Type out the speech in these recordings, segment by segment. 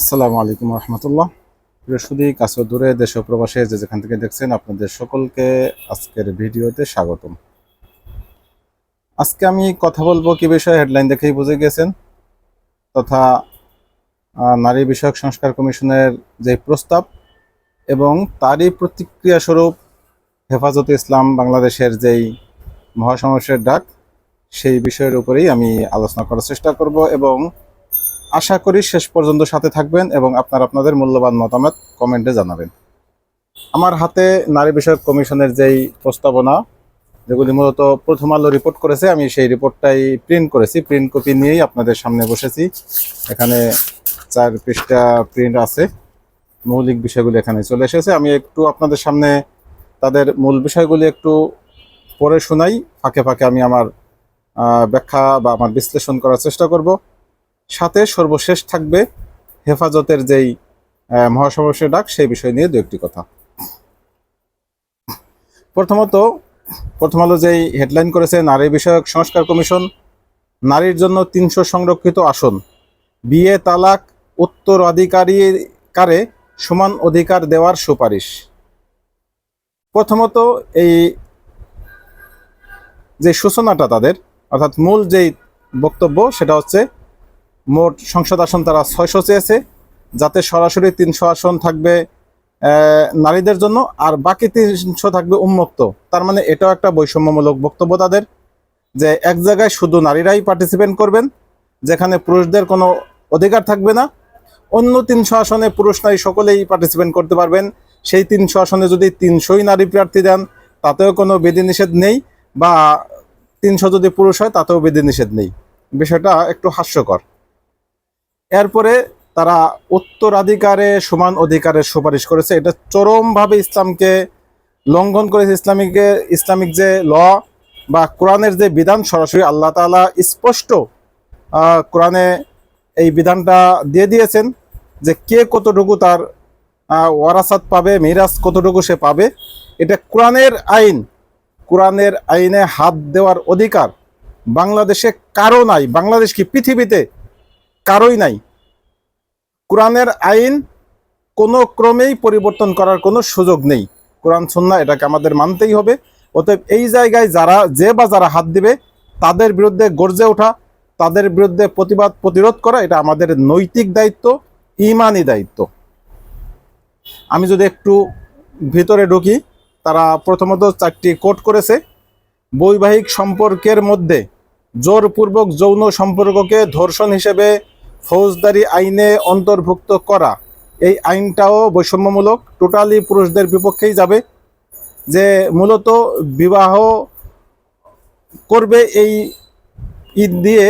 আসসালামু আলাইকুম রহমতুল্লাহ। বৃহস্পতি কাছে দূরে, দেশ প্রবাসে যে যেখান থেকে দেখছেন আপনাদের সকলকে আজকের ভিডিওতে স্বাগতম। আজকে আমি কথা বলব কি বিষয়ে হেডলাইন দেখেই বুঝে গেছেন, তথা নারী বিষয়ক সংস্কার কমিশনের যে প্রস্তাব এবং তারই প্রতিক্রিয়া স্বরূপ হেফাজতে ইসলাম বাংলাদেশের যেই মহাসমাবেশের ডাক, সেই বিষয়ের উপরেই আমি আলোচনা করার চেষ্টা করব এবং আশা করি শেষ পর্যন্ত সাথে থাকবেন এবং আপনার আপনাদের মূল্যবান মতামত কমেন্টে জানাবেন। আমার হাতে নারী বিষয়ক কমিশনের যেই প্রস্তাবনা, যেগুলি মূলত প্রথম আলো রিপোর্ট করেছে, আমি সেই রিপোর্টটাই প্রিন্ট করেছি। প্রিন্ট কপি নিয়েই আপনাদের সামনে বসেছি। এখানে চার পৃষ্ঠা প্রিন্ট আছে। মৌলিক বিষয়গুলি এখানে চলে এসেছে। আমি একটু আপনাদের সামনে তাদের মূল বিষয়গুলি একটু পড়ে শোনাই। ফাঁকে ফাঁকে আমি আমার ব্যাখ্যা বা আমার বিশ্লেষণ করার চেষ্টা করব। সাথে সর্বশেষ থাকবে হেফাজতের যেই মহাসমাবেশের ডাক, সেই বিষয় নিয়ে দু একটি কথা। প্রথমত, প্রথম আলো যেই হেডলাইন করেছে, নারী বিষয়ক সংস্কার কমিশন, নারীর জন্য তিনশো সংরক্ষিত আসন। বিয়ে তালাক উত্তরাধিকারীকারে সমান অধিকার দেওয়ার সুপারিশ। প্রথমত, এই যে সূচনাটা তাদের, অর্থাৎ মূল যেই বক্তব্য, সেটা হচ্ছে মোট সংসদ আসন তারা ছয়শো চেয়েছে। যাতে সরাসরি তিনশো আসন থাকবে নারীদের জন্য, আর বাকি তিনশো থাকবে উন্মুক্ত। তার মানে এটাও একটা বৈষম্যমূলক বক্তব্য তাদের, যে এক জায়গায় শুধু নারীরাই পার্টিসিপেট করবেন, যেখানে পুরুষদের কোনো অধিকার থাকবে না। অন্য তিনশো আসনে পুরুষ নারী সকলেই পার্টিসিপেট করতে পারবেন। সেই তিনশো আসনে যদি তিনশোই নারী প্রার্থী দেন, তাতেও কোনো বিধিনিষেধ নেই, বা তিনশো যদি পুরুষ হয়, তাতেও বিধিনিষেধ নেই। বিষয়টা একটু হাস্যকর। এরপরে তারা উত্তরাধিকারে সমান অধিকারের সুপারিশ করেছে। এটা চরমভাবে ইসলামকে লঙ্ঘন করেছে। ইসলামিকে, ইসলামিক যে ল বা কোরআনের যে বিধান সরাসরি আল্লাহ তাআলা স্পষ্ট কোরআনে এই বিধানটা দিয়ে দিয়েছেন যে কে কতটুকু তার ওয়ারাসাত পাবে, মিরাজ কতটুকু সে পাবে, এটা কোরআনের আইন। কোরআনের আইনে হাত দেওয়ার অধিকার বাংলাদেশে কারও নাই। বাংলাদেশ কি পৃথিবীতে কারোই নাই। কোরআনের আইন কোনো ক্রমেই পরিবর্তন করার কোনো সুযোগ নেই। কোরআন সন্না এটাকে আমাদের মানতেই হবে। অতএব এই জায়গায় যারা, যে বা যারা হাত দিবে, তাদের বিরুদ্ধে গর্জে ওঠা, তাদের বিরুদ্ধে প্রতিবাদ, প্রতিরোধ করা, এটা আমাদের নৈতিক দায়িত্ব, ইমানি দায়িত্ব। আমি যদি একটু ভিতরে ঢুকি, তারা প্রথমত চারটি কোট করেছে। বৈবাহিক সম্পর্কের মধ্যে জোরপূর্বক যৌন সম্পর্ককে ধর্ষণ হিসেবে ফৌজদারি আইনে অন্তর্ভুক্ত করা। এই আইনটাও বৈষম্যমূলক টোটালি পুরুষদের বিপক্ষেই যাবে, যে মূলত বিবাহ করবে এই ঈদ দিয়ে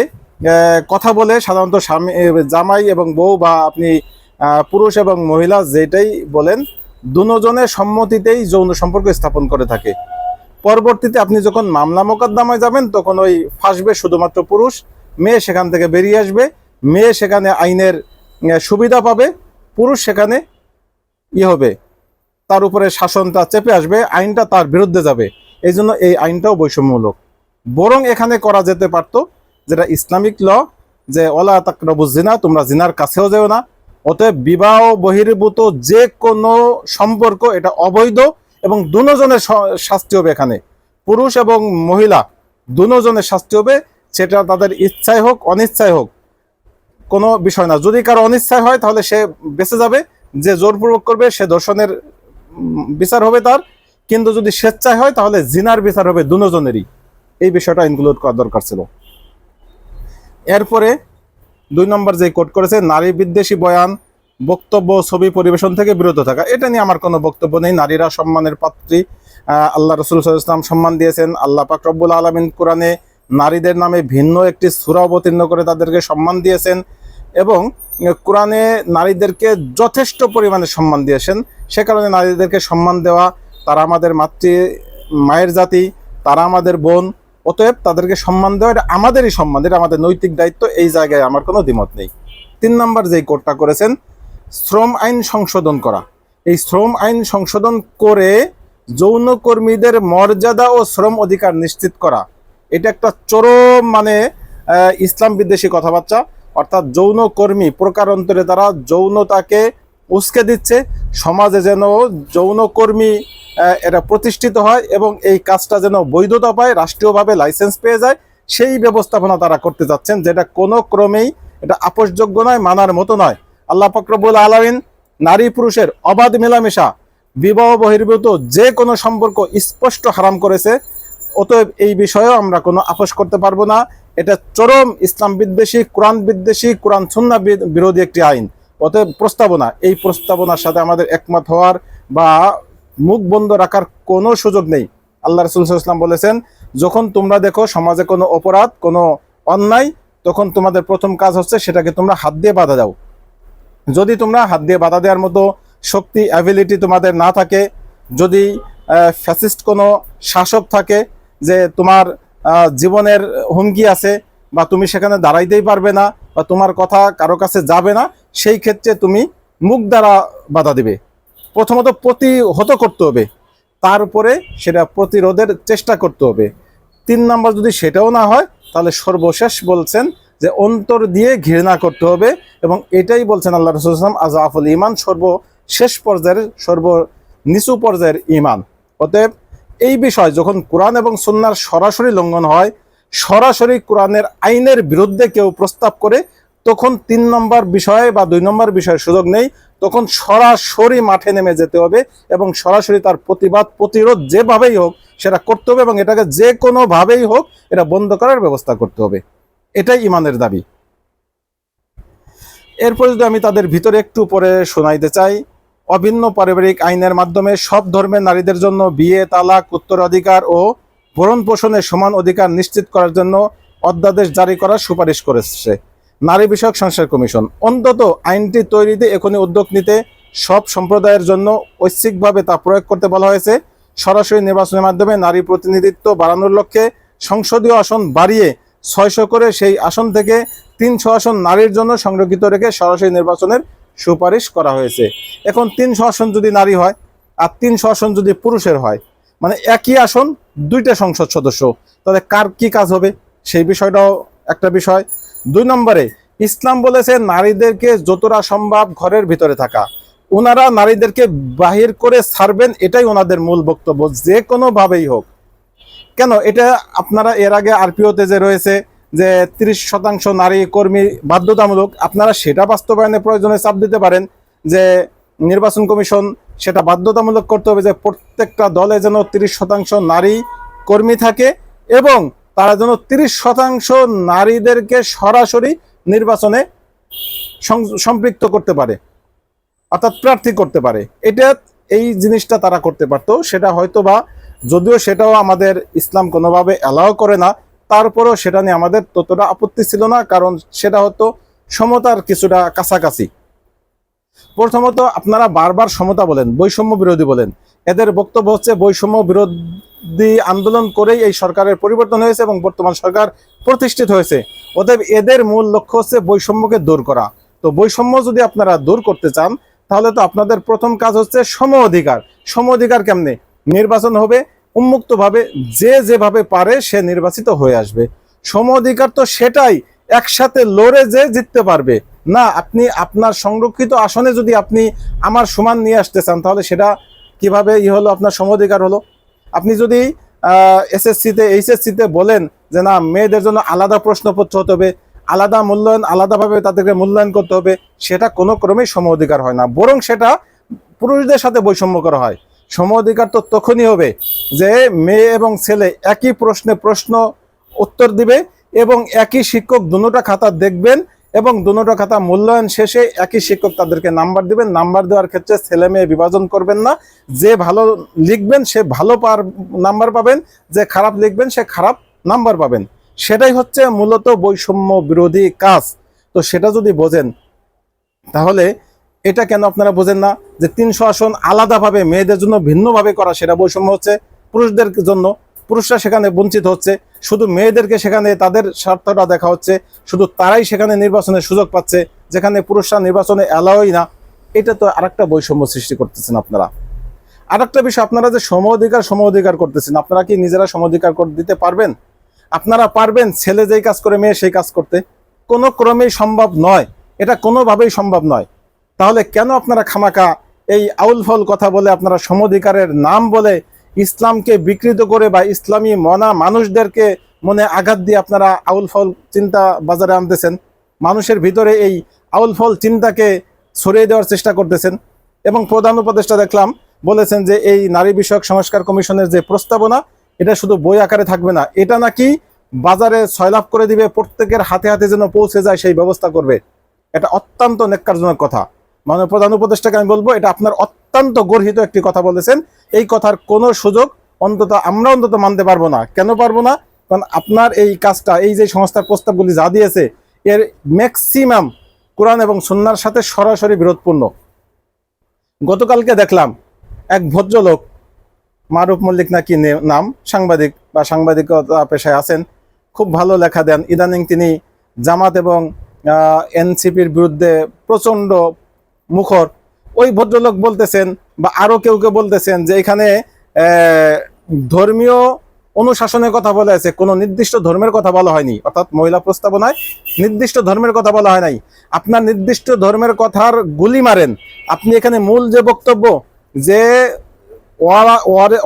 কথা বলে সাধারণত স্বামী জামাই এবং বউ বা আপনি পুরুষ এবং মহিলা যেটাই বলেন দুজনের সম্মতিতেই যৌন সম্পর্ক স্থাপন করে থাকে। পরবর্তীতে আপনি যখন মামলা মোকদ্দমায় যাবেন, তখন ওই ফাঁসবে শুধুমাত্র পুরুষ, মেয়ে সেখান থেকে বেরিয়ে আসবে মেয়ে সেখানে আইনের সুবিধা পাবে, পুরুষ সেখানে ই হবে। তার উপরে শাসনটা চেপে আসবে, আইনটা তার বিরুদ্ধে যাবে। এই জন্য এই আইনটাও বৈষম্যমূলক। বরং এখানে করা যেতে পারতো যেটা ইসলামিক ল, যে ওলা তাকরবু জিনা, তোমরা জিনার কাছেও যেও না। অতএব বিবাহ বহির্ভূত যে কোনো সম্পর্ক, এটা অবৈধ এবং দুজনের শাস্তি হবে এখানে। পুরুষ এবং মহিলা, দুজনের শাস্তি হবে, সেটা তাদের ইচ্ছায় হোক অনিচ্ছায় হোক। কোনো বিষয় না। যদি কারও অনিচ্ছায় হয়, তাহলে সে বেঁচে যাবে, যে জোরপূর্বক করবে, সে দর্শনের বিচার হবে তার। কিন্তু যদি স্বেচ্ছায় হয়, তাহলে জিনার বিচার হবে দুজনেরই। এই বিষয়টা ইনক্লুড করা দরকার ছিল। এরপরে দুই নম্বর যে কোট করেছে, নারী বিদ্বেষী বয়ান, বক্তব্য ছবি পরিবেশন থেকে বিরত থাকা। এটা নিয়ে আমার কোনো বক্তব্য নেই। নারীরা সম্মানের পাত্রী। আল্লাহ রসুল ইসলাম সম্মান দিয়েছেন। আল্লাহ পাক রব্বুল আলমিন কোরআনে নারীদের নামে ভিন্ন একটি সূরা অবতীর্ণ করে তাদেরকে সম্মান দিয়েছেন এবং কোরআনে নারীদেরকে যথেষ্ট পরিমাণে সম্মান দিয়েছেন। সে কারণে নারীদেরকে সম্মান দেওয়া তারা আমাদের মাতৃ, মায়ের জাতি, তারা আমাদের বোন, অতএব তাদেরকে সম্মান দেওয়া এটা আমাদেরই সম্মান, এটা আমাদের নৈতিক দায়িত্ব, এই জায়গায় আমার কোনো দ্বিমত নেই। তিন নম্বর যেই কোর্টটা করেছেন, শ্রম আইন সংশোধন করা। এই শ্রম আইন সংশোধন করে যৌনকর্মীদের মর্যাদা ও শ্রম অধিকার নিশ্চিত করা। এটা একটা চরম মানে ইসলাম বিদ্বেষী কথাবার্তা। অর্থাৎ যৌন কর্মী প্রকারান্তরে তারা যৌনতাকে উস্কে দিচ্ছে। সমাজে যেন যৌনকর্মী এটা প্রতিষ্ঠিত হয় এবং এই কাজটা যেন বৈধতা পায়, রাষ্ট্রীয়ভাবে লাইসেন্স পেয়ে যায়, সেই ব্যবস্থাপনা তারা করতে যাচ্ছেন, যেটা কোনো ক্রমেই এটা আপোষযোগ্য নয়, মানার মতো নয়। আল্লাহ ফকরবুল আলমিন নারী পুরুষের অবাধ মেলামেশা, বিবাহ বহির্ভূত যে কোনো সম্পর্ক স্পষ্ট হারাম করেছে। অতএব এই বিষয়েও আমরা কোনো আপোষ করতে পারব না। এটা চরম ইসলাম বিদ্বেষী কোরআন বিদ্বেষী কোরআন সুন্না বিরোধী একটি আইন। অতএব প্রস্তাবনা, এই প্রস্তাবনার সাথে আমাদের একমত হওয়ার বা মুখ বন্ধ রাখার কোনো সুযোগ নেই। আল্লাহ রসুল ইসলাম বলেছেন, যখন তোমরা দেখো সমাজে কোনো অপরাধ, কোনো অন্যায়, তখন তোমাদের প্রথম কাজ হচ্ছে সেটাকে তোমরা হাত দিয়ে বাধা দাও। যদি তোমরা হাত দিয়ে বাধা দেওয়ার মতো শক্তি অ্যাবিলিটি তোমাদের না থাকে, যদি ফ্যাসিস্ট কোনো শাসক থাকে যে তোমার জীবনের হুমকি আছে বা তুমি সেখানে দাঁড়াইতেই পারবে না বা তোমার কথা কারও কাছে যাবে না, সেই ক্ষেত্রে তুমি মুখ দ্বারা বাধা দিবে। প্রথমত প্রতিহত করতে হবে। তারপরে সেটা প্রতিরোধের চেষ্টা করতে হবে। তিন নাম্বার যদি সেটাও না হয়, তাহলে সর্বশেষ বলছেন যে অন্তর দিয়ে ঘৃণা করতে হবে এবং এটাই বলছেন আল্লাহ রসুলাম আজাফুল ইমান সর্বশেষ পর্যায়ের সর্ব নিচু পর্যায়ের ইমান অতএব এই বিষয় যখন কোরআন এবং সুন্নার সরাসরি লঙ্ঘন হয়, সরাসরি কোরআনের আইনের বিরুদ্ধে কেউ প্রস্তাব করে, তখন তিন নম্বর বিষয়ে বা দুই নম্বর বিষয়ে সুযোগ নেই, তখন সরাসরি মাঠে নেমে যেতে হবে এবং সরাসরি তার প্রতিবাদ, প্রতিরোধ যেভাবেই হোক সেটা করতে হবে এবং এটাকে যে কোনোভাবেই হোক এটা বন্ধ করার ব্যবস্থা করতে হবে। এটাই ইমানের দাবি। এরপর যদি আমি তাদের ভিতরে একটু পরে শোনাইতে চাই অভিন্ন পারিবারিক আইনের মাধ্যমে সব ধর্মের নারীদের জন্য বিয়ে, তালাক, উত্তরাধিকার ও ভরণ পোষণের সমান অধিকার নিশ্চিত করার জন্য অধ্যাদেশ জারি করার সুপারিশ করেছে নারী বিষয়ক সংসার কমিশন। অন্তত আইনটি তৈরিতে এখনই উদ্যোগ নিতে সব সম্প্রদায়ের জন্য ঐচ্ছিকভাবে তা প্রয়োগ করতে বলা হয়েছে। সরাসরি নির্বাচনের মাধ্যমে নারী প্রতিনিধিত্ব বাড়ানোর লক্ষ্যে সংসদীয় আসন বাড়িয়ে ছয়শো করে সেই আসন থেকে তিনশো আসন নারীর জন্য সংরক্ষিত রেখে সরাসরি নির্বাচনের সুপারিশ করা হয়েছে। এখন তিনশো আসন যদি নারী হয় আর তিনশো আসন যদি পুরুষের হয় মানে একই আসন, দুইটা সংসদ সদস্য, তাহলে কার কি কাজ হবে? সেই বিষয়টাও একটা বিষয়। দুই নম্বরে, ইসলাম বলেছে নারীদেরকে যতটা সম্ভব ঘরের ভিতরে থাকা। ওনারা নারীদেরকে বাহির করে ছাড়বেন, এটাই ওনাদের মূল বক্তব্য, যে কোনোভাবেই হোক। কেন? এটা আপনারা এর আগে আরপিওতে যে রয়েছে যে তিরিশ শতাংশ নারী কর্মী বাধ্যতামূলক আপনারা সেটা বাস্তবায়নে প্রয়োজনে চাপ দিতে পারেন যে নির্বাচন কমিশন সেটা বাধ্যতামূলক করতে হবে যে প্রত্যেকটা দলে যেন তিরিশ শতাংশ নারী কর্মী থাকে এবং তারা যেন তিরিশ শতাংশ নারীদেরকে সরাসরি নির্বাচনে সম্পৃক্ত করতে পারে, অর্থাৎ প্রার্থী করতে পারে। এটা এই জিনিসটা তারা করতে পারতো, সেটা হয়তো বা যদিও সেটাও আমাদের ইসলাম কোনোভাবে অ্যালাও করে না তারপরেও সেটা নিয়ে আমাদের ততটা আপত্তি ছিল না, কারণ সেটা হতো সমতার কিছুটা কাছাকাছি। প্রথমত আপনারা বারবার সমতা বলেন, বৈষম্য বিরোধী বলেন। এদের বক্তব্য হচ্ছে বৈষম্য বিরোধী আন্দোলন করেই এই সরকারের পরিবর্তন হয়েছে এবং বর্তমান সরকার প্রতিষ্ঠিত হয়েছে। অতএব এদের মূল লক্ষ্য হচ্ছে বৈষম্যকে দূর করা। তো বৈষম্য যদি আপনারা দূর করতে চান, তাহলে তো আপনাদের প্রথম কাজ হচ্ছে সম অধিকার। সম অধিকার কেমনে? নির্বাচন হবে উন্মুক্তভাবে যে যেভাবে পারে সে নির্বাচিত হয়ে আসবে। সম অধিকার তো সেটাই, একসাথে লড়ে যে জিততে পারবে। না, আপনি আপনার সংরক্ষিত আসনে যদি আপনি আমার সমান নিয়ে আসতে চান, তাহলে সেটা কীভাবে ই হলো, আপনার সম অধিকার হলো? আপনি যদি এসএসসিতে, এইচএসসিতে বলেন যে না, মেয়েদের জন্য আলাদা প্রশ্নপত্র হতে হবে, আলাদা মূল্যায়ন, আলাদাভাবে তাদেরকে মূল্যায়ন করতে হবে, সেটা কোনো ক্রমেই সম অধিকার হয় না। বরং সেটা পুরুষদের সাথে বৈষম্য করা হয়। সম অধিকার তো তখনই হবে যে মেয়ে এবং ছেলে একই প্রশ্নে প্রশ্ন উত্তর দিবে এবং একই শিক্ষক দুটোটা খাতা দেখবেন এবং দুটো খাতা মূল্যায়ন শেষে একই শিক্ষক তাদেরকে নাম্বার দিবেন। নাম্বার দেওয়ার ক্ষেত্রে ছেলে মেয়ে বিভাজন করবেন না। যে ভালো লিখবেন, সে ভালো পার নাম্বার পাবেন। যে খারাপ লিখবেন, সে খারাপ নাম্বার পাবেন। সেটাই হচ্ছে মূলত বৈষম্য বিরোধী কাজ। তো সেটা যদি বোঝেন, তাহলে এটা কেন আপনারা বোঝেন না? যে তিনশো আসন আলাদাভাবে মেয়েদের জন্য ভিন্নভাবে করা সেটা বৈষম্য হচ্ছে পুরুষদের জন্য। পুরুষরা সেখানে বঞ্চিত হচ্ছে। শুধু মেয়েদেরকে সেখানে তাদের স্বার্থটা দেখা হচ্ছে। শুধু তারাই সেখানে নির্বাচনের সুযোগ পাচ্ছে, যেখানে পুরুষরা নির্বাচনে অ্যালাওই না। এটা তো আরেকটা বৈষম্য সৃষ্টি করতেছেন আপনারা। আরেকটা বিষয়, আপনারা যে সম অধিকার সম অধিকার করতেছেন, আপনারা কি নিজেরা সম অধিকার করে দিতে পারবেন? আপনারা পারবেন ছেলে যেই কাজ করে, মেয়ে সেই কাজ করতে। কোনো ক্রমেই সম্ভব নয়। এটা কোনোভাবেই সম্ভব নয়। তাহলে কেন আপনারা খামাকা এই আউল ফল কথা বলে আপনারা সমধিকারের নাম বলে ইসলামকে বিকৃত করে বা ইসলামী মনা মানুষদেরকে মনে আঘাত দিয়ে আপনারা আউল ফল চিন্তা বাজারে আনতেছেন? মানুষের ভিতরে এই আউল ফল চিন্তাকে ছড়িয়ে দেওয়ার চেষ্টা করতেছেন। এবং প্রধান উপদেষ্টা দেখলাম বলেছেন যে এই নারী বিষয়ক সংস্কার কমিশনের যে প্রস্তাবনা, এটা শুধু বই আকারে থাকবে না, এটা নাকি বাজারে ছয়লাভ করে দিবে, প্রত্যেকের হাতে হাতে যেন পৌঁছে যায় সেই ব্যবস্থা করবে। এটা অত্যন্ত নেককারজনক কথা। মানে প্রধান উপদেষ্টাকে আমি বলব, এটা আপনার অত্যন্ত গর্হিত একটি কথা বলেছেন। এই কথার কোনো সুযোগ অন্তত আমরা অন্তত মানতে পারব না। কেন পারব না? কারণ আপনার এই কাজটা, এই যে সংস্থার প্রস্তাবগুলি যা দিয়েছে, এর ম্যাক্সিমাম কোরআন এবং সুন্নার সাথে সরাসরি বিরোধপূর্ণ। গতকালকে দেখলাম এক ভদ্রলোক, মারুফ মল্লিক নাকি নাম, সাংবাদিক বা সাংবাদিকতা পেশায় আছেন, খুব ভালো লেখা দেন। ইদানিং তিনি জামাত এবং এনসিপির বিরুদ্ধে প্রচণ্ড মুখর। ওই ভদ্রলোক বলতেছেন বা আরও কেউ কেউ বলতেছেন যে এখানে ধর্মীয় অনুশাসনের কথা বলা আছে, কোনো নির্দিষ্ট ধর্মের কথা বলা হয়নি, অর্থাৎ মহিলা প্রস্তাবনায় নির্দিষ্ট ধর্মের কথা বলা হয় নাই। আপনার নির্দিষ্ট ধর্মের কথার গুলি মারেন। আপনি এখানে মূল যে বক্তব্য যে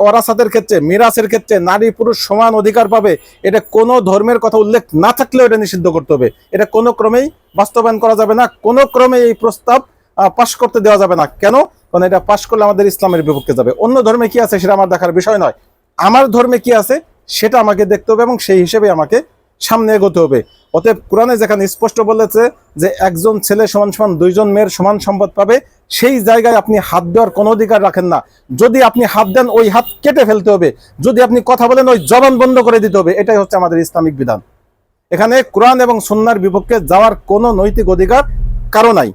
ওয়ারাসাতের ক্ষেত্রে, মিরাসের ক্ষেত্রে নারী পুরুষ সমান অধিকার পাবে, এটা কোনো ধর্মের কথা উল্লেখ না থাকলেও এটা নিষিদ্ধ করতে হবে। এটা কোনো ক্রমেই বাস্তবায়ন করা যাবে না। কোনো ক্রমে এই প্রস্তাব পাশ করতে দেওয়া যাবে না। কেন? কারণ এটা পাশ করলে আমাদের ইসলামের বিপক্ষে যাবে। অন্য ধর্মে কি আছে সেটা আমার দেখার বিষয় নয়। আমার ধর্মে কি আছে সেটা আমাকে দেখতে হবে এবং সেই হিসেবে আমাকে সামনে এগোতে হবে। অতএব কোরআনে যেখানে স্পষ্ট বলেছে যে একজন ছেলে সমান সমান দুইজন মেয়ের সমান সম্পদ পাবে, সেই জায়গায় আপনি হাত দেওয়ার কোনো অধিকার রাখেন না। যদি আপনি হাত দেন, ওই হাত কেটে ফেলতে হবে। যদি আপনি কথা বলেন, ওই জবান বন্ধ করে দিতে হবে। এটাই হচ্ছে আমাদের ইসলামিক বিধান। এখানে কোরআন এবং সুন্নার বিপক্ষে যাওয়ার কোনো নৈতিক অধিকার কারও নাই।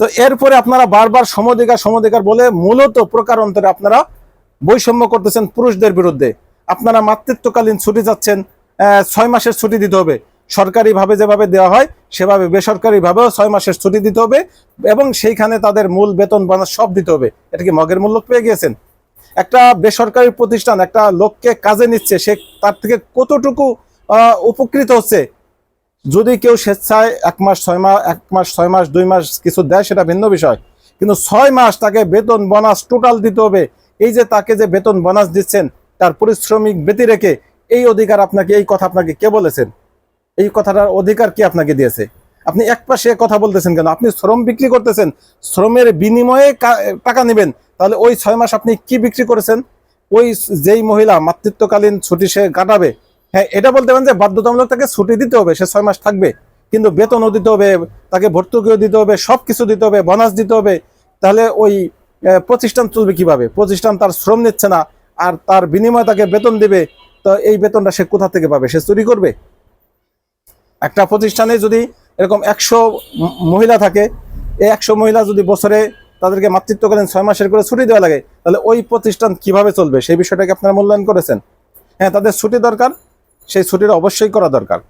তো এরপরে আপনারা বারবার সমধিকার সমধিকার বলে মূলত প্রকার অন্তরে আপনারা বৈষম্য করতেছেন পুরুষদের বিরুদ্ধে। আপনারা মাতৃত্বকালীন ছুটি যাচ্ছেন ছয় মাসের ছুটি দিতে হবে। সরকারিভাবে যেভাবে দেওয়া হয়, সেভাবে বেসরকারিভাবেও ছয় মাসের ছুটি দিতে হবে এবং সেইখানে তাদের মূল বেতন বানা সব দিতে হবে। এটা কি মগের মূল্য পেয়ে গিয়েছেন? একটা বেসরকারি প্রতিষ্ঠান, একটা লোককে কাজে নিচ্ছে, সে তার থেকে কতটুকু উপকৃত হচ্ছে যদি কেউ স্বেচ্ছায় এক মাস, ছয় মাস এক মাস, ছয় মাস, দুই মাস কিছু দেয়, সেটা ভিন্ন বিষয়। কিন্তু ছয় মাস তাকে বেতন, বোনাস টোটাল দিতে হবে। এই যে তাকে যে বেতন, বোনাস দিচ্ছেন, তার পরিশ্রমিক ব্যতি রেখে এই অধিকার আপনাকে, এই কথা আপনাকে কে বলেছেন? এই কথাটার অধিকার কি আপনাকে দিয়েছে? আপনি এক পাশে কথা বলতেছেন কেন? আপনি শ্রম বিক্রি করতেছেন, শ্রমের বিনিময়ে টাকা নেবেন। তাহলে ওই ছয় মাস আপনি কি বিক্রি করেছেন? ওই যেই মহিলা মাতৃত্বকালীন ছুটি সে কাটাবে হ্যাঁ এটা বলতে পারেন যে বাধ্যতামূলক তাকে ছুটি দিতে হবে, সে ছয় মাস থাকবে। কিন্তু বেতনও দিতে হবে, তাকে ভর্তুকিও দিতে হবে সব কিছু দিতে হবে বোনাস দিতে হবে। তাহলে ওই প্রতিষ্ঠান চলবে কীভাবে? প্রতিষ্ঠান তার শ্রম নিচ্ছে না, আর তার বিনিময়ে তাকে বেতন দেবে, তো এই বেতনটা সে কোথা থেকে পাবে? সে চুরি করবে? একটা প্রতিষ্ঠানে যদি এরকম একশো মহিলা থাকে, এই একশো মহিলা যদি বছরে তাদেরকে মাতৃত্বকালীন ছয় মাসের করে ছুটি দেওয়া লাগে, তাহলে ওই প্রতিষ্ঠান কীভাবে চলবে? সেই বিষয়টাকে আপনারা মূল্যায়ন করেছেন। হ্যাঁ তাদের ছুটি দরকার সেই ছুটিটা অবশ্যই করা দরকার।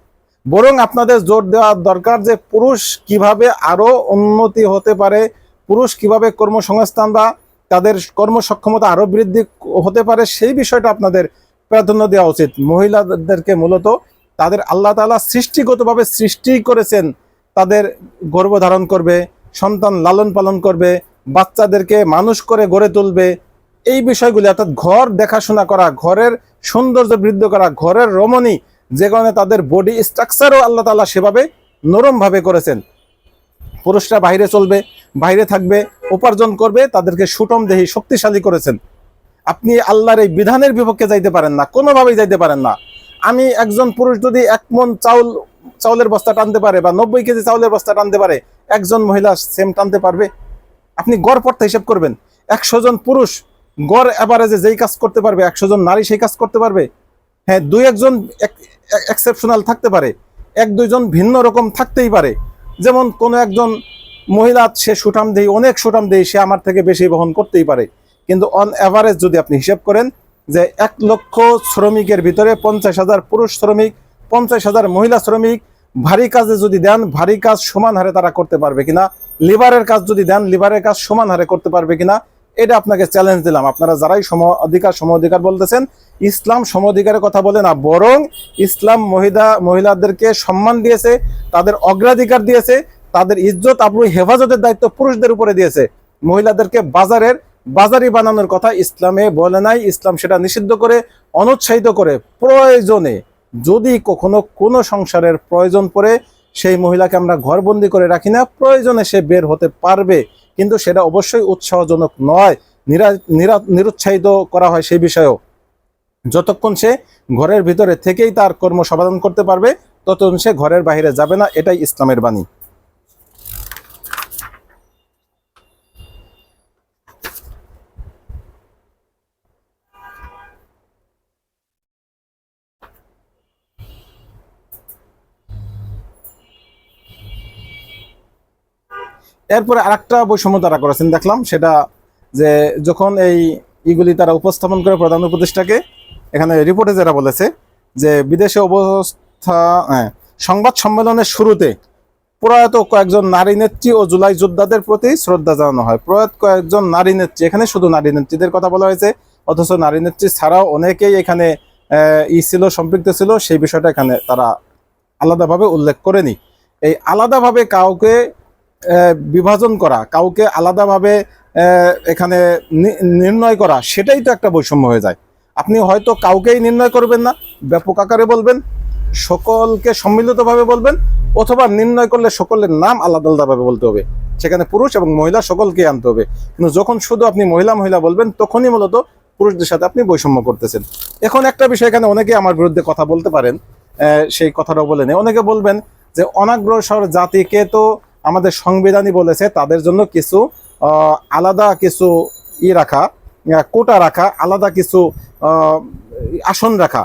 বরং আপনাদের জোর দেওয়া দরকার যে পুরুষ কীভাবে আরও উন্নতি হতে পারে, পুরুষ কীভাবে কর্মসংস্থান বা তাদের কর্মসক্ষমতা আরও বৃদ্ধি হতে পারে, সেই বিষয়টা আপনাদের প্রাধান্য দেওয়া উচিত। মহিলাদেরকে মূলত তাদের আল্লাহ তাআলা সৃষ্টিগতভাবে সৃষ্টি করেছেন, তাদের গর্ভধারণ করবে, সন্তান লালন পালন করবে, বাচ্চাদেরকে মানুষ করে গড়ে তুলবে এই বিষয়গুলি অর্থাৎ ঘর দেখাশোনা করা, ঘরের সৌন্দর্য বৃদ্ধি করা, ঘরের রমণী, যে কারণে তাদের বডি স্ট্রাকচারও আল্লাহ তাআলা সেভাবে নরমভাবে করেছেন। পুরুষরা বাইরে চলবে, বাইরে থাকবে, উপার্জন করবে, তাদেরকে সুটম দেহি শক্তিশালী করেছেন। আপনি আল্লাহর এই বিধানের বিপক্ষে যাইতে পারেন না, কোনোভাবেই যাইতে পারেন না। আমি একজন পুরুষ যদি এক মন চাউল, চাউলের বস্তা টানতে পারে বা নব্বই কেজি চাউলের বস্তা টানতে পারে, একজন মহিলা সেম টানতে পারবে? আপনি গড় পড়তে হিসেব করবেন। একশো জন পুরুষ গড় অ্যাভারেজে যেই কাজ করতে পারবে, একশো জন নারী সেই কাজ করতে পারবে হ্যাঁ দুই একজন এক্সেপশনাল থাকতে পারে, এক দুইজন ভিন্ন রকম থাকতেই পারে। যেমন কোনো একজন মহিলা, সে সুঠাম দেই অনেক সুঠাম দেই সে আমার থেকে বেশি বহন করতেই পারে। কিন্তু অন অ্যাভারেজ যদি আপনি হিসেব করেন যে এক লক্ষ শ্রমিকের ভিতরে পঞ্চাশ হাজার পুরুষ শ্রমিক, পঞ্চাশ হাজার মহিলা শ্রমিক, ভারী কাজে যদি দেন, ভারী কাজ সমান হারে তারা করতে পারবে কিনা লিভারের কাজ যদি দেন লিভারের কাজ সমান হারে করতে পারবে কিনা এটা আপনাকে চ্যালেঞ্জ দিলাম। আপনারা যারাই সম অধিকার সম অধিকার বলতেছেন, ইসলাম সম অধিকারের কথা বলে না, বরং ইসলাম মহিলা, মহিলাদেরকে সম্মান দিয়েছে, তাদের অগ্রাধিকার দিয়েছে, তাদের ইজ্জত আবরু হেফাজতের দায়িত্ব পুরুষদের উপরে দিয়েছে। মহিলাদেরকে বাজারের বাজারি বানানোর কথা ইসলামে বলে নাই, ইসলাম সেটা নিষিদ্ধ করে, অনুৎসাহিত করে, প্রয়োজনে যদি কখনো কোনো সংসারের প্রয়োজন পড়ে, সেই মহিলাকে আমরা ঘরবন্দি করে রাখি না, প্রয়োজনে সে বের হতে পারবে। কিন্তু সেটা অবশ্যই উৎসাহজনক নয়। নিরা নিরা, নিরুৎসাহিত করা হয় সেই বিষয়েও। যতক্ষণ সে ঘরের ভিতরে থেকেই তার কর্ম সমাধান করতে পারবে, ততক্ষণ সে ঘরের বাইরে যাবে না, এটাই ইসলামের বাণী। এরপরে আরেকটা বৈষম্য তারা করেছেন দেখলাম সেটা যে যখন এই ইগুলি তারা উপস্থাপন করে প্রধান উপদেষ্টাকে এখানে রিপোর্টে যারা বলেছে যে বিদেশে অবস্থা হ্যাঁ, সংবাদ সম্মেলনের শুরুতে প্রয়াত কয়েকজন নারী নেত্রী ও জুলাই যোদ্ধাদের প্রতি শ্রদ্ধা জানানো হয়। প্রয়াত কয়েকজন নারী নেত্রী এখানে শুধু নারী নেত্রীদের কথা বলা হয়েছে অথচ নারী নেত্রী ছাড়াও অনেকেই এখানে ই ছিল সম্পৃক্ত ছিল সেই বিষয়টা এখানে তারা আলাদাভাবে উল্লেখ করেনি। এই আলাদাভাবে কাউকে বিভাজন করা, কাউকে আলাদাভাবে এখানে নির্ণয় করা, সেটাই তো একটা বৈষম্য হয়ে যায়। আপনি হয়তো কাউকেই নির্ণয় করবেন না, ব্যাপক আকারে বলবেন, সকলকে সম্মিলিতভাবে বলবেন, অথবা নির্ণয় করলে সকলের নাম আলাদা আলাদাভাবে বলতে হবে। সেখানে পুরুষ এবং মহিলা সকলকে আনতে হবে। কিন্তু যখন শুধু আপনি মহিলা মহিলা বলবেন, তখনই মূলত পুরুষদের সাথে আপনি বৈষম্য করতেছেন। এখন একটা বিষয় এখানে অনেকে আমার বিরুদ্ধে কথা বলতে পারেন সেই কথাটাও বলে নেই। অনেকে বলবেন যে, অনাগ্রসর জাতিকে তো আমাদের সংবিধানই বলেছে তাদের জন্য কিছু আলাদা কিছু ই রাখা কোটা রাখা, আলাদা কিছু আসন রাখা।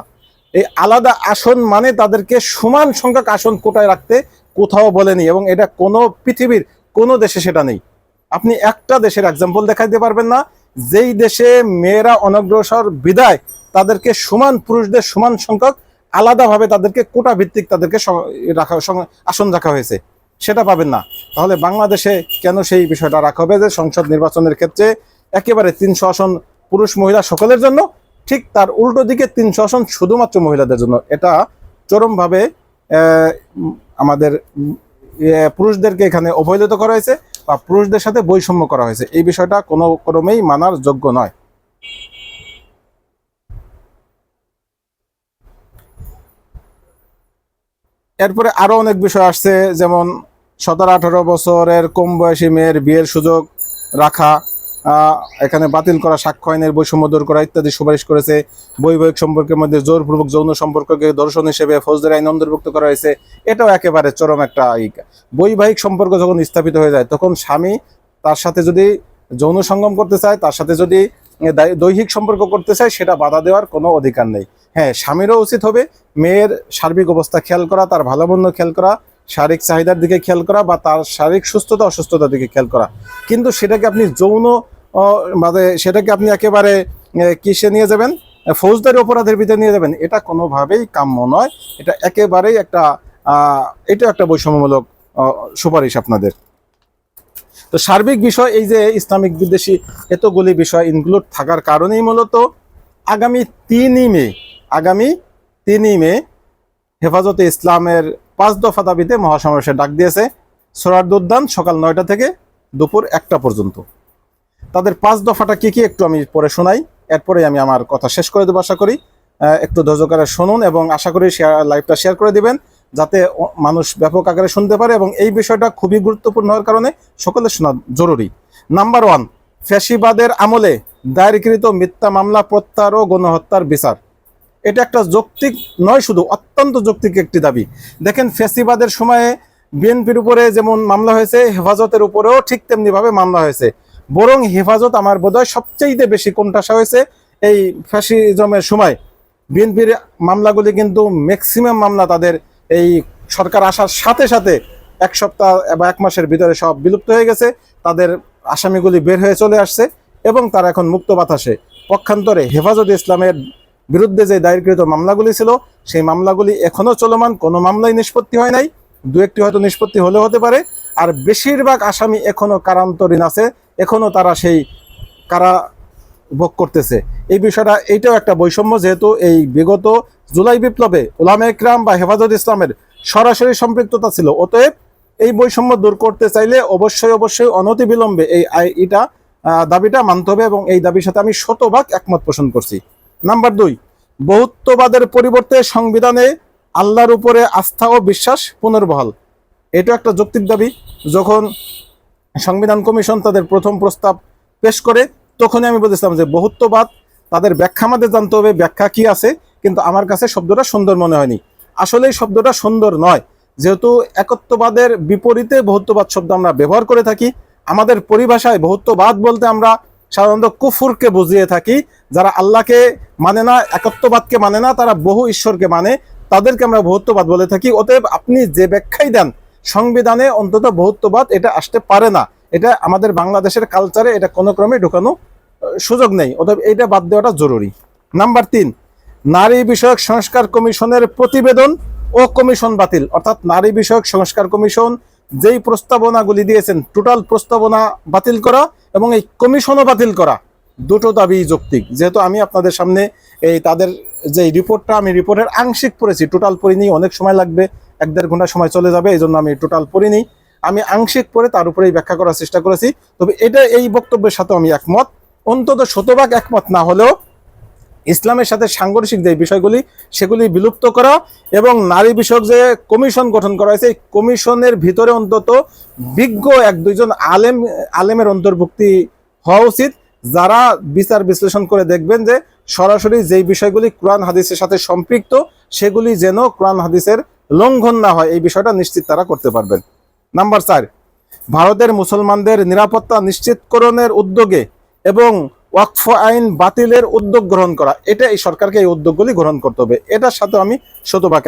এই আলাদা আসন মানে তাদেরকে সমান সংখ্যক আসন কোটায় রাখতে কোথাও বলেনি এবং এটা কোনো পৃথিবীর, কোনো দেশে সেটা নেই। আপনি একটা দেশের এক্সাম্পল দেখাইতে পারবেন না, যেই দেশে মেয়েরা অনগ্রসর বিদায় তাদেরকে সমান, পুরুষদের সমান সংখ্যক আলাদাভাবে তাদেরকে কোটা ভিত্তিক তাদেরকে রাখা আসন রাখা হয়েছে। সেটা পাবেন না। তাহলে বাংলাদেশে কেন সেই বিষয়টা রাখা হবে যে সংসদ নির্বাচনের ক্ষেত্রে একেবারে তিনশো আসন পুরুষ মহিলা সকলের জন্য ঠিক তার উল্টো দিকে তিনশো আসন শুধুমাত্র মহিলাদের জন্য। এটা চরমভাবে আমাদের পুরুষদেরকে এখানে অবহেলিত করা হয়েছে বা পুরুষদের সাথে বৈষম্য করা হয়েছে। এই বিষয়টা কোনো ক্রমেই মানার যোগ্য নয়। এরপরে আরও অনেক বিষয় আসছে, যেমন সতেরো আঠারো বছরের কম বয়সী মেয়ের বিয়ের সুযোগ রাখা এখানে বাতিল করা, সাক্ষ্য আইনের বৈষম্য দূর করা ইত্যাদি সুপারিশ করেছে। বৈবাহিক সম্পর্কের মধ্যে জোরপূর্বক যৌন সম্পর্ককে দর্শন হিসেবে ফৌজদারি আইন অন্তর্ভুক্ত করা হয়েছে। এটাও একেবারে চরম একটা। বৈবাহিক সম্পর্ক যখন স্থাপিত হয়ে যায়, তখন স্বামী তার সাথে যদি যৌন সঙ্গম করতে চায়, তার সাথে যদি দৈহিক সম্পর্ক করতে চায়, সেটা বাধা দেওয়ার কোনো অধিকার নেই। হ্যাঁ স্বামীরও উচিত হবে মেয়ের সার্বিক অবস্থা খেয়াল করা, তার ভালো মন্দ খেয়াল করা শারীরিক চাহিদার দিকে খেয়াল করা বা তার শারীরিক সুস্থতা, অসুস্থতার দিকে খেয়াল করা। কিন্তু সেটাকে আপনি যৌন মানে সেটাকে আপনি একেবারে কিসে নিয়ে যাবেন? ফৌজদারি অপরাধের ভিতরে নিয়ে যাবেন। এটা কোনোভাবেই কাম্য নয়। এটা একেবারেই একটা এটা একটা বৈষম্যমূলক সুপারিশ আপনাদের। তো সার্বিক বিষয়, এই যে ইসলামিক বিদেশি এতগুলি বিষয় ইনক্লুড থাকার কারণেই মূলত আগামী তিনই মে, আগামী তিনই মে হেফাজতে ইসলামের পাঁচ দফা দাবিতে মহাসমাবেশের ডাক দিয়েছে। সোরারদ উদ্যান সকাল নয়টা থেকে দুপুর একটা পর্যন্ত। তাদের পাঁচ দফাটা কি কি একটু আমি পরে শোনাই। এরপরে আমি আমার কথা শেষ করে দেবো আশা করি। একটু ধৈর্য করে শুনুন এবং আশা করি শেয়ার লাইভটা শেয়ার করে দিবেন, যাতে মানুষ ব্যাপক আকারে শুনতে পারে এবং এই বিষয়টা খুবই গুরুত্বপূর্ণ হওয়ার কারণে সকলের শোনা জরুরি। নাম্বার ওয়ান ফ্যাসিবাদের আমলে দায়েরকৃত মিথ্যা মামলা প্রত্যাহার ও গণহত্যার বিচার। এটা একটা যৌক্তিক নয়, শুধু অত্যন্ত যৌক্তিক একটি দাবি। দেখেন ফ্যাসিবাদের সময়ে বিএনপির উপরে যেমন মামলা হয়েছে, হেফাজতের উপরেও ঠিক তেমনি ভাবে মামলা হয়েছে। বরং হেফাজত আমার বোধহয় সবচেয়ে বেশি কোনটাসা হয়েছে এই ফ্যাসিজমের সময়। বিএনপির মামলাগুলি কিন্তু ম্যাক্সিমাম মামলা তাদের এই সরকার আসার সাথে সাথে এক সপ্তাহ বা এক মাসের ভিতরে সব বিলুপ্ত হয়ে গেছে, তাদের আসামিগুলি বের হয়ে চলে আসছে এবং তারা এখন মুক্ত বাতাসে। পক্ষান্তরে হেফাজত ইসলামের বিরুদ্ধে যে দায়েরকৃত মামলাগুলি ছিল, সেই মামলাগুলি এখনও চলমান, কোনো মামলাই নিষ্পত্তি হয় নাই। দু একটি হয়তো নিষ্পত্তি হলেও হতে পারে। আর বেশিরভাগ আসামি এখনও কারান্তরীণ আছে, এখনও তারা সেই কারা ভোগ করতেছে। এই বিষয়টা, এইটাও একটা বৈষম্য, যেহেতু এই বিগত জুলাই বিপ্লবে ওলামা একরাম বা হেফাজত ইসলামের সরাসরি সম্পৃক্ততা ছিল। অতএব এই বৈষম্য দূর করতে চাইলে অবশ্যই অবশ্যই অনতিবিলম্বে এই আই- এটা দাবিটা মানতে হবে এবং এই দাবির সাথে আমি শতভাগ একমত পোষণ করছি। নাম্বার দুই, বহুত্ববাদের পরিবর্তে সংবিধানে আল্লাহর উপরে আস্থা ও বিশ্বাস পুনর্বহাল। এটা একটা যৌক্তিক দাবি। যখন সংবিধান কমিশন তাদের প্রথম প্রস্তাব পেশ করে, তখনই আমি বলেছিলাম যে বহুত্ববাদ, তাদের ব্যাখ্যা আমাদের জানতে হবে, ব্যাখ্যা কি আছে, কিন্তু আমার কাছে শব্দটা সুন্দর মনে হয়নি। আসলে শব্দটা সুন্দর নয়। যেহেতু একত্ববাদের বিপরীতে বহুত্ববাদ শব্দ আমরা ব্যবহার করে থাকি, আমাদের পরিভাষায় বহুত্ববাদ বলতে আমরা সাধারণত কুফুরকে বুঝিয়ে থাকি, যারা আল্লাহকে মানে না, একত্ববাদকে মানে না, তারা বহু ঈশ্বরকে মানে তাদেরকে আমরা বহুত্ববাদ বলে থাকি। অতএব আপনি যে ব্যাখ্যাই দেন, সংবিধানে অন্তত বহুত্ববাদ এটা আসতে পারে না। এটা আমাদের বাংলাদেশের কালচারে এটা কোনো ক্রমে ঢুকানো সুযোগ নেই। অতএব এটা বাদ দেওয়াটা জরুরি। নাম্বার তিন, নারী বিষয়ক সংস্কার কমিশনের প্রতিবেদন ও কমিশন বাতিল। অর্থাৎ নারী বিষয়ক সংস্কার কমিশন যেই প্রস্তাবনাগুলি দিয়েছেন টোটাল প্রস্তাবনা বাতিল করা এবং এই কমিশনও বাতিল করা। দুটো দাবি যৌক্তিক। যেহেতু আমি আপনাদের সামনে এই তাদের যে রিপোর্টটা, আমি রিপোর্টের আংশিক পড়েছি। টোটাল পড়িনি, অনেক সময় লাগবে, এক দেড় ঘণ্টা সময় চলে যাবে এই জন্য আমি টোটাল পড়িনি। আমি আংশিক পড়ে তার উপরেই ব্যাখ্যা করার চেষ্টা করেছি। তবে এটা এই বক্তব্যের সাথে আমি একমত। অন্তত শতভাগ একমত না হলেও ইসলামের সাথে সাংঘর্ষিক যে বিষয়গুলি, সেগুলি বিলুপ্ত করা এবং নারী বিষয়ক যে কমিশন গঠন করা হয়েছে, এই কমিশনের ভিতরে অন্তত বিজ্ঞ এক দুইজন আলেম, আলেমের অন্তর্ভুক্তি হওয়া উচিত। যারা বিচার বিশ্লেষণ করে দেখবেন যে সরাসরি যেই বিষয়গুলি কোরআন হাদিসের সাথে সম্পৃক্ত, সেগুলি যেন কোরআন হাদিসের লঙ্ঘন না হয়, এই বিষয়টা নিশ্চিত তারা করতে পারবেন। নাম্বার চার, ভারতের মুসলমানদের নিরাপত্তা নিশ্চিতকরণের উদ্যোগে এবং ওয়াকফ আইন বাতিলের উদ্যোগ গ্রহণ করা। এটা এই সরকারকে এই উদ্যোগগুলি গ্রহণ করতে হবে। এটার সাথে আমি শতভাগ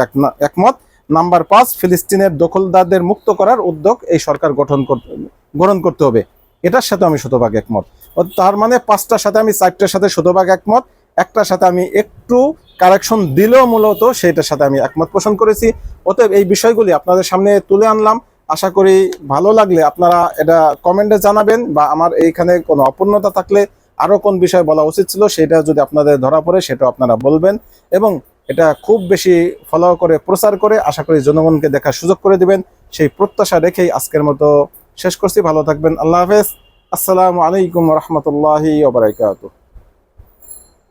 একমত। নাম্বার পাঁচ, ফিলিস্তিনের দখলদারদের মুক্ত করার উদ্যোগ এই সরকার গঠন করতে গ্রহণ করতে হবে। এটার সাথে আমি শতভাগ একমত। তার মানে পাঁচটার সাথে আমি চারটার সাথে শতভাগ একমত। একটার সাথে আমি একটু কারেকশন দিলেও মূলত সেইটার সাথে আমি একমত পোষণ করেছি। অতএব এই বিষয়গুলি আপনাদের সামনে তুলে আনলাম। আশা করি ভালো লাগলে আপনারা এটা কমেন্টে জানাবেন বা আমার এইখানে কোনো অপূর্ণতা থাকলে আরও কোন বিষয় বলা উচিত ছিল সেটা যদি আপনাদের ধরা পড়ে সেটা আপনারা বলবেন এবং এটা খুব বেশি ফলো করে, প্রচার করে আশা করি জনগণকে দেখার সুযোগ করে দিবেন। সেই প্রত্যাশা রেখেই আজকের মতো শেষ করছি। ভালো থাকবেন। আল্লাহ হাফেজ। আসসালামু আলাইকুম রহমতুল্লাহি ওবরাকাতুহ